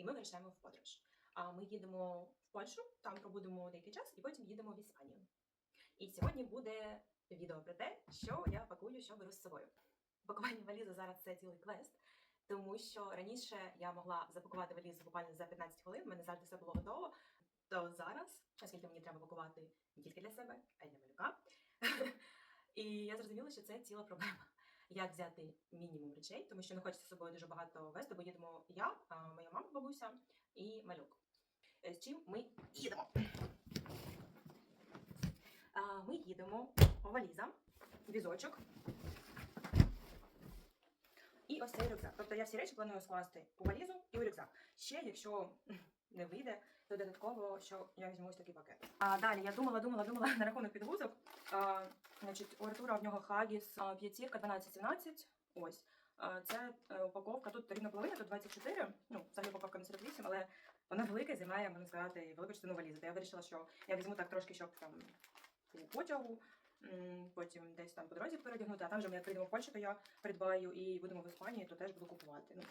і ми вирішаємо в подорож. А ми їдемо в Польщу, там пробудемо деякий час, і потім їдемо в Іспанію. І сьогодні буде відео про те, що я пакую, що беру з собою. Пакування валізи зараз це цілий квест, тому що раніше я могла запакувати валізу буквально за 15 хвилин, в мене завжди все було готово. То зараз, оскільки мені треба пакувати не тільки для себе, а й для малюка. І я зрозуміла, що це ціла проблема. Як взяти мінімум речей, тому що не хочеться з собою дуже багато вести, бо їдемо я, моя мама, бабуся і малюк. Е, З чим ми їдемо? Ми їдемо валіза, візочок і ось цей рюкзак. Тобто я всі речі планую скласти у валізу і у рюкзак. Ще, якщо не вийде, додатково, що я візьму ось такий пакет. А далі я думала, думала, думала на рахунок підгузок. А, значить, у Артура в нього Хагіс п'ятірка 12-17. Ось. Це е, упаковка, тут рівна половина, тут 24. Ну, взагалі упаковка на 48, але вона велика, займає, можна сказати, велику частину валізи. То я вирішила, що я візьму так трошки, щоб там потягу, потім десь там по дорозі передягнути, а там вже ми як прийдемо в Польщу, то я придбаю і будемо в Іспанії, то теж буду купувати. Ну,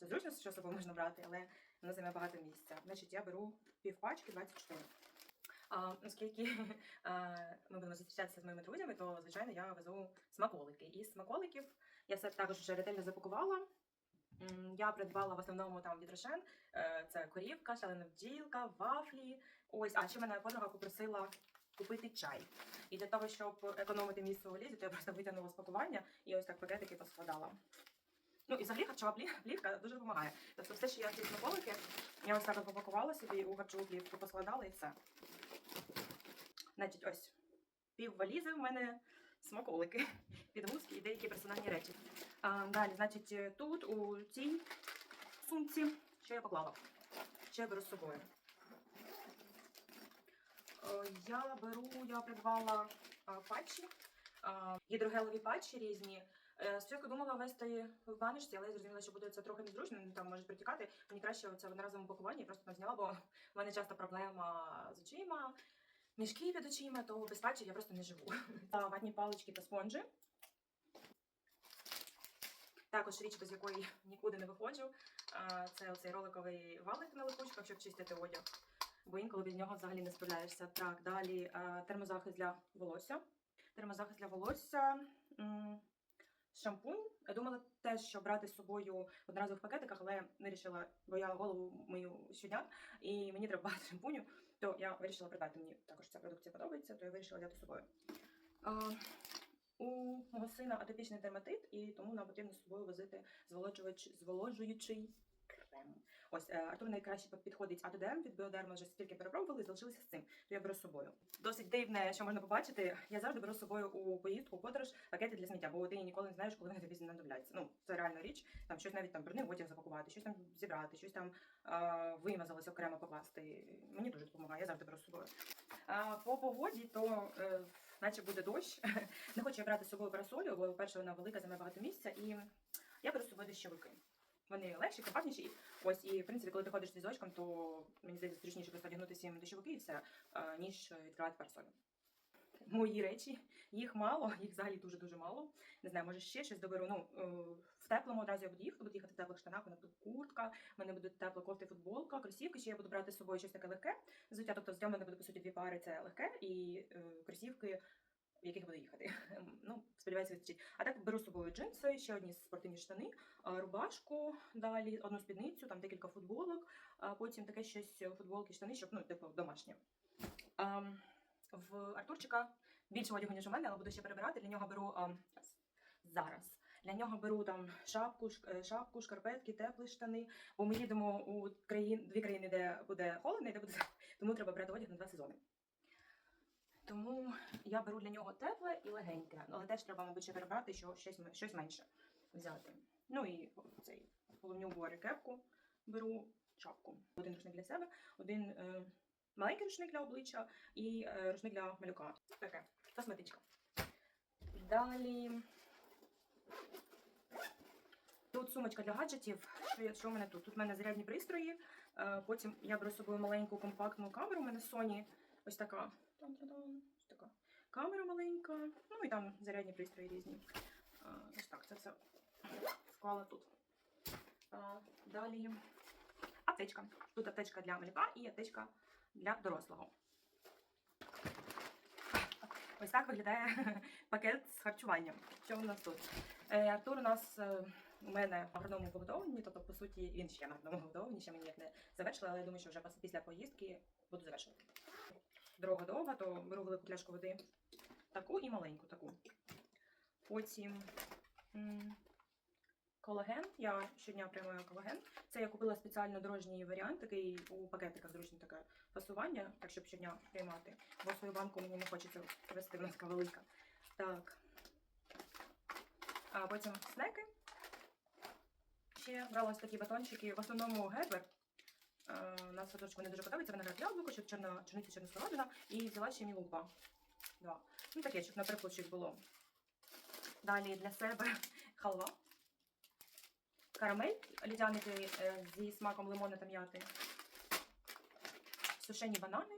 це зручно, що з собою можна брати, але воно займе багато місця. Значить, я беру півпачки 24. А, оскільки а, ми будемо зустрічатися з моїми друзями, то звичайно я везу смаколики. І з смаколиків я все також вже ретельно запакувала. Я придбала в основному там від. Е, Це корівка, шалена бджілка, вафлі. Ось, а ще мене подруга попросила купити чай. І для того, щоб економити місце у валізі, то я просто витягнула з пакування і ось так пакетики поскладала. Ну і взагалі харчова плівка дуже допомагає. Тобто все, що я ці смаколики, я ось так попакувала собі у харчову плівку, поскладала і все. Значить, ось пів валізи в мене смаколики, підгузки і деякі персональні речі. А, далі, значить, тут у цій сумці, що я поклала, що я беру з собою. Е, Я беру, я придбала патчі, а, гідрогелеві патчі різні. Е, Спочатку думала вести в баночці, але я зрозуміла, що буде це трохи незручно, там може притікати. Мені краще це в одноразовому пакуванні, я просто там зняла, бо в мене часто проблема з очима, мішки під очима, то без патчів я просто не живу. Ватні палички та спонжі. Також річ, без якої нікуди не виходжу. Це оцей роликовий валик на липучках, щоб чистити одяг. Бо інколи без нього взагалі не справляєшся. Так, далі термозахист для волосся. Термозахист для волосся. Шампунь. Я думала теж, що брати з собою в одноразових пакетиках, але вирішила, бо я голову мою щодня, і мені треба багато шампуню, то я вирішила придбати. Мені також ця продукція подобається, то я вирішила взяти з собою. А, у мого сина атопічний дерматит, і тому нам потрібно з собою возити зволоджувач, зволожуючий крем. Ось е, Артур найкраще під- підходить атодерм від біодерма, вже стільки перепробували залишилися з цим. То я беру з собою. Досить дивне, що можна побачити. Я завжди беру з собою у поїздку, у подорож пакети для сміття, бо ти ніколи не знаєш, коли вони тобі знадобляться. Ну це реальна річ. Там щось навіть там брудний одяг запакувати, щось там зібрати, щось там а, вимазалося окремо покласти. Мені дуже допомагає. Я завжди беру з собою. А, по погоді, то е, наче буде дощ. Не хочу я брати з собою парасолю, бо, по-перше, вона велика, займе багато місця, і я беру з собою дощовики. Вони легші, компактніші. Ось, і в принципі, коли ти ходиш з візочком, то мені здається зручніше просто одягнути сім дощовики і все, ніж відкривати парасолю. Мої речі, їх мало, їх взагалі дуже-дуже мало. Не знаю, може ще щось доберу. Ну, е, в теплому одразу я буду їхати, буду їхати в теплих штанах, у мене буде куртка, в мене буде тепла кофта, футболка, кросівки, ще я буду брати з собою щось таке легке. Взуття, тобто взуття в мене буде, по суті, дві пари, це легке, і е, кросівки, в яких буду їхати. Ем, Ну, сподіваюся, вистачить. А так беру з собою джинси, ще одні спортивні штани, рубашку, далі одну спідницю, там декілька футболок, а потім таке щось е, футболки, штани, щоб ну, типу, домашнє. Ам, в Артурчика більше одягу, ніж у мене, але буду ще перебирати. Для нього беру ам, зараз- зараз. Для нього беру там шапку, е, шапку, шкарпетки, теплі штани. Бо ми їдемо у країн, дві країни, де буде холодно, і де буде тому треба брати одяг на два сезони. Тому я беру для нього тепле і легеньке, але теж треба, мабуть, перебрати, що щось, щось менше взяти. Ну і цей головні убори кепку беру шапку. Один рушник для себе, один е, маленький рушник для обличчя і е, рушник для малюка. Таке, косметичка. Далі. Тут сумочка для гаджетів. Що, що в мене тут? Тут в мене зарядні пристрої. Е, потім я беру з собою маленьку компактну камеру. У мене Sony ось така. Там-та-дам, така камера маленька. Ну і там зарядні пристрої різні. Ось так, це все склала тут. Е, далі. Аптечка. Тут аптечка для малюка і аптечка для дорослого. Ось так виглядає пакет з харчуванням. Що у нас тут? Е, Артур у нас е, у мене в агроному побудованні, тобто, по суті, він ще на агроному побудованні, ще мені як не завершили, але я думаю, що вже після поїздки буду завершувати. Дорога довга, то беру велику пляшку води, таку і маленьку таку. Потім колаген. Я щодня приймаю колаген. Це я купила спеціально дорожній варіант, такий у пакетиках зручне таке фасування, так щоб щодня приймати. Бо свою банку мені не хочеться вести, вона така велика. Так. А потім снеки. Ще брала ось такі батончики. В основному гербер. Е, У нас садочку не дуже подобається виноград яблуко, щоб чорна чорниця чорна смородина. І взяла ще мілупа. Два. Ну таке, щоб на перепочок було. Далі для себе халва. Карамель, лідяники е, зі смаком лимона та м'яти. Сушені банани.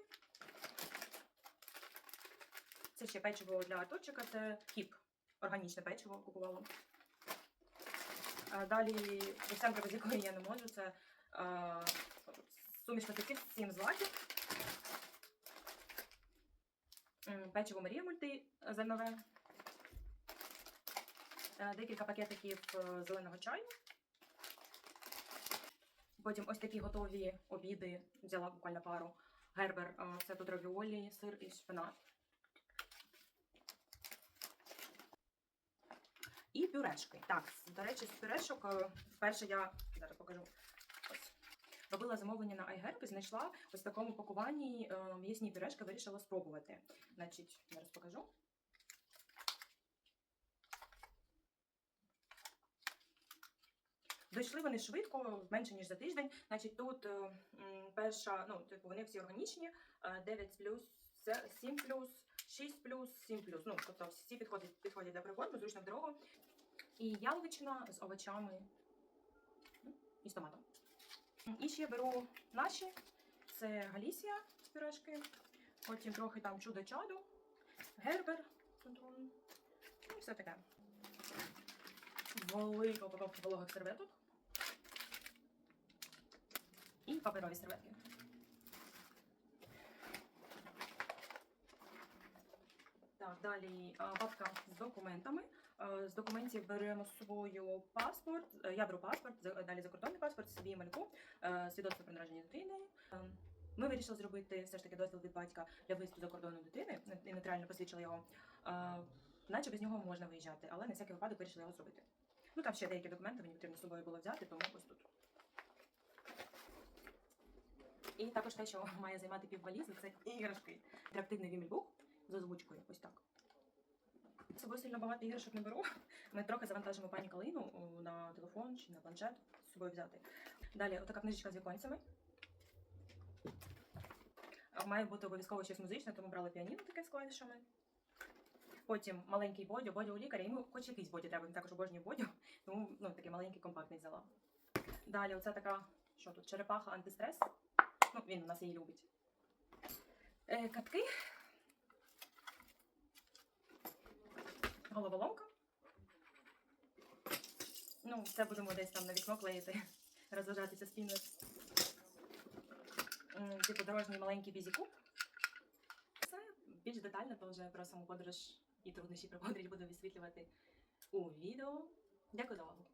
Це ще печиво для Артурчика, це хіп. Органічне печиво купувала. Далі вівсянка, без якої я не можу, це е, суміш пакетів 7 злаків. Печиво Марія мульти зернове. Е, Декілька пакетиків е, зеленого чаю. Потім ось такі готові обіди. Взяла буквально пару. Гербер, е, це тут равіолі, сир і шпинат. І пюрешки. Так, до речі, з пюрешок е, вперше я зараз покажу. Робила замовлення на iHerb, знайшла ось в такому пакуванні е, м'ясні пюрешки, вирішила спробувати. Значить, зараз покажу. Дійшли вони швидко, менше ніж за тиждень. Значить, тут е, перша, ну, типу, вони всі органічні, е, 9 плюс, 7 плюс, 6 плюс, 7 плюс. Ну, тобто всі підходять, підходять для прикорму, зручно в дорогу. І яловичина з овочами і з томатом. І ще беру наші. Це Галісія з пюрешки, потім трохи там чудо-чаду, гербер, ну і все таке. Велика упаковка вологих серветок. І паперові серветки. Так, далі папка з документами. З документів беремо з паспорт. Е, Я беру паспорт, далі закордонний паспорт, собі і мальку, е, свідоцтво про народження дитини. Е, Ми вирішили зробити все ж таки дозвіл від батька для виїзду за кордоном дитини і нейтрально посвідчили його. Наче без нього можна виїжджати, але на всякий випадок вирішили його зробити. Ну там ще деякі документи мені потрібно з собою було взяти, тому ось тут. І також те, що має займати піввалізи, це іграшки. Інтерактивний вімільбук з озвучкою. Ось так. З собою сильно багато іграшок не беру. Ми трохи завантажимо пані Калину на телефон чи на планшет з собою взяти. Далі, отака книжечка з віконцями. Має бути обов'язково щось музичне, тому брали піаніно таке з клавішами. Потім маленький бодю, бодю у лікаря, йому хоч якийсь бодю треба, він також обожнює бодю, тому ну, такий маленький компактний взяла. Далі, оце така, що тут, черепаха антистрес. Ну, він у нас її любить. Е, катки. Головоломка. Ну, це будемо десь там на вікно клеїти, розважатися спільно. Типу дорожній маленький бізікуб. Це більш детально, то вже про саму подорож і труднощі про подорож буду висвітлювати у відео. Дякую за увагу.